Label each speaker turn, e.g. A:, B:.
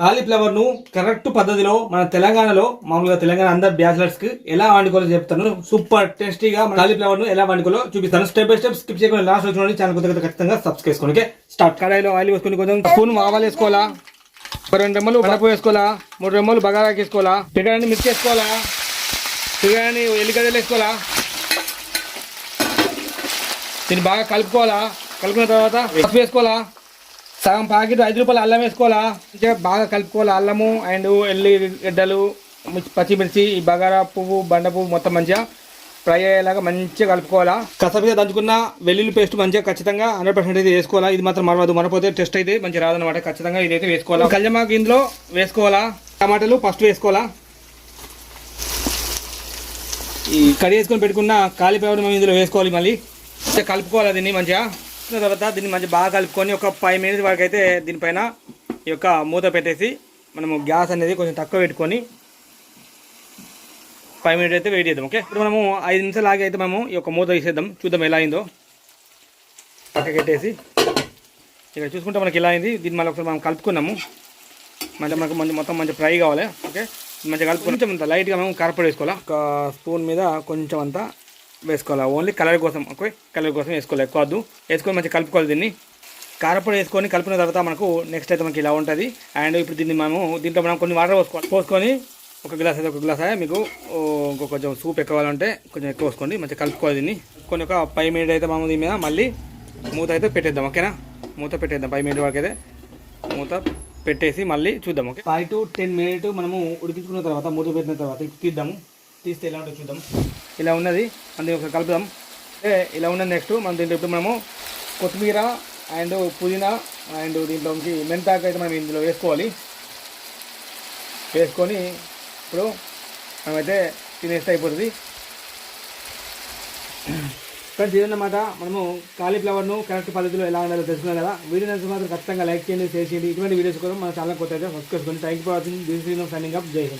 A: కాలీఫ్లవర్ను correct పద్ధతిలో మన తెలంగాణలో మామూలుగా తెలంగాణ అందరు బ్యాచిలర్స్కి ఎలా వండుకోవాలో చెప్తాను. సూపర్ టేస్టీగా కాలీఫ్లవర్ను ఎలా వండుకోవాలో చూపిస్తాను. స్టెప్ బై స్టెప్ స్కిప్ చేయకుండా లాస్ట్ వచ్చిన ఛానల్ కొద్దిగా ఖచ్చితంగా సబ్స్క్రైబ్ చేసుకోండి ఓకే? స్టార్ట్ కడాయిలో ఆయిల్ వేసుకొని కొంచెం స్పూన్ ఆవాలు వేసుకోవాలా? ఒక రెండు రెమ్మలు పడపు వేసుకోవాలా? మూడు రెమ్మలు బగారాకి వేసుకోవాలా? పిగడాన్ని మిక్స్ చేసుకోవాలా? పిగడాన్ని ఎల్లిగడ్డలు వేసుకోవాలా? దీన్ని బాగా కలుపుకోవాలా? కలుపుకున్న తర్వాత వేసుకోవాలా? సగం ప్యాకెట్ ఐదు రూపాయలు అల్లం వేసుకోవాలా? మంచిగా బాగా కలుపుకోవాలి అల్లము అండ్ ఎల్లి గడ్డలు పచ్చిమిర్చి ఈ బగారా పువ్వు బండ పువ్వు మొత్తం మంచిగా ఫ్రై అయ్యేలాగా మంచిగా కలుపుకోవాలా? కసపిగా దంచుకున్న వెల్లుల్లి పేస్ట్ మంచిగా ఖచ్చితంగా హండ్రెడ్ పర్సెంట్ అయితే వేసుకోవాలా? ఇది మాత్రం మరవదు మరపోతే టెస్ట్ అయితే మంచి రాదనమాట ఖచ్చితంగా ఇదైతే వేసుకోవాలా? కళ్యమాకు ఇందులో వేసుకోవాలా? టమాటాలు ఫస్ట్ వేసుకోవాలా? ఈ కడి వేసుకొని పెట్టుకున్న కాలిఫ్లవర్ ఇందులో వేసుకోవాలి మళ్ళీ. కలుపుకోవాలి దీన్ని మంచిగా? దాని తర్వాత దీన్ని మంచిగా బాగా కలుపుకొని ఒక ఫైవ్ మినిట్స్ వరకు అయితే దీనిపైన ఈ యొక్క మూత పెట్టేసి మనము గ్యాస్ అనేది కొంచెం తక్కువ పెట్టుకొని ఫైవ్ మినిట్స్ అయితే వెయిట్ చేద్దాం ఓకే ఇప్పుడు మనము ఐదు నిమిషాలు ఆగి అయితే మనము ఈ యొక్క మూత తీసేద్దాం. చూద్దాం ఎలా అయిందో. పక్కకి పెట్టేసి ఇక్కడ చూసుకుంటే మనకి ఎలా అయింది. దీన్ని మళ్ళీ ఒకసారి మనం కలుపుకున్నాము. మంచిగా మనకు మంచి మొత్తం మంచి ఫ్రై కావాలి ఓకే మంచిగా కలుపు కొంచెం అంత లైట్గా మనం కారపొడి వేసుకోవాలి? ఒక స్పూన్ మీద కొంచెం అంతా వేసుకోవాలి? ఓన్లీ కలర్ కోసం ఓకే కలర్ కోసం వేసుకోవాలి? ఎక్కువ వద్దు. వేసుకొని మంచిగా కలుపుకోవాలి దీన్ని. కారపొడి వేసుకొని కలిపిన తర్వాత మనకు నెక్స్ట్ అయితే మనకి ఇలా ఉంటుంది. అండ్ ఇప్పుడు దీన్ని మనము దీంట్లో మనం కొన్ని వాటర్ పోసుకోవాలి. పోసుకొని ఒక గ్లాస్ అయితే ఒక గ్లాస్ మీకు ఇంకో కొంచెం సూప్ ఎక్కువ కావాలంటే కొంచెం ఎక్కువ వేసుకోండి మంచిగా కలుపుకోవాలి దీన్ని. కొన్ని ఒక ఫైవ్ మినిట్ అయితే మనం దీని మీద మళ్ళీ మూత అయితే పెట్టేద్దాం ఓకేనా మూత పెట్టేద్దాం ఫైవ్ మినిట్ వరకు అయితే. మూత పెట్టేసి మళ్ళీ చూద్దాం okay five to ten minute మనము ఉడికించుకున్న తర్వాత మూత పెట్టిన తర్వాత తీద్దాము. తీస్తే ఎలా ఉంటుందో చూద్దాం. ఇలా ఉన్నది. అందులో ఒక కలుపుదాం. అంటే ఇలా ఉన్నది నెక్స్ట్ మనం దీంట్లో ఇప్పుడు మనము కొత్తిమీర అండ్ పుదీనా అండ్ దీంట్లోకి మెంతాకు అయితే మనం ఇందులో వేసుకోవాలి. వేసుకొని ఇప్పుడు మనమైతే తినేస్తే అయిపోతుంది. ఫ్రెండ్స్ ఇదన్నమాట మనము కాలీఫ్లవర్ను కరెక్ట్ పద్ధతిలో ఎలా ఉండాలో తెలుసుకున్నాం కదా. వీడియో నచ్చితే మాత్రం ఖచ్చితంగా లైక్ చేయండి షేర్ చేయండి. ఇటువంటి వీడియోస్ కోసం మన ఛానల్ కొత్త అయితే సబ్స్క్రైబ్ చేసుకోండి. Thank you for watching this signing up జై హింద్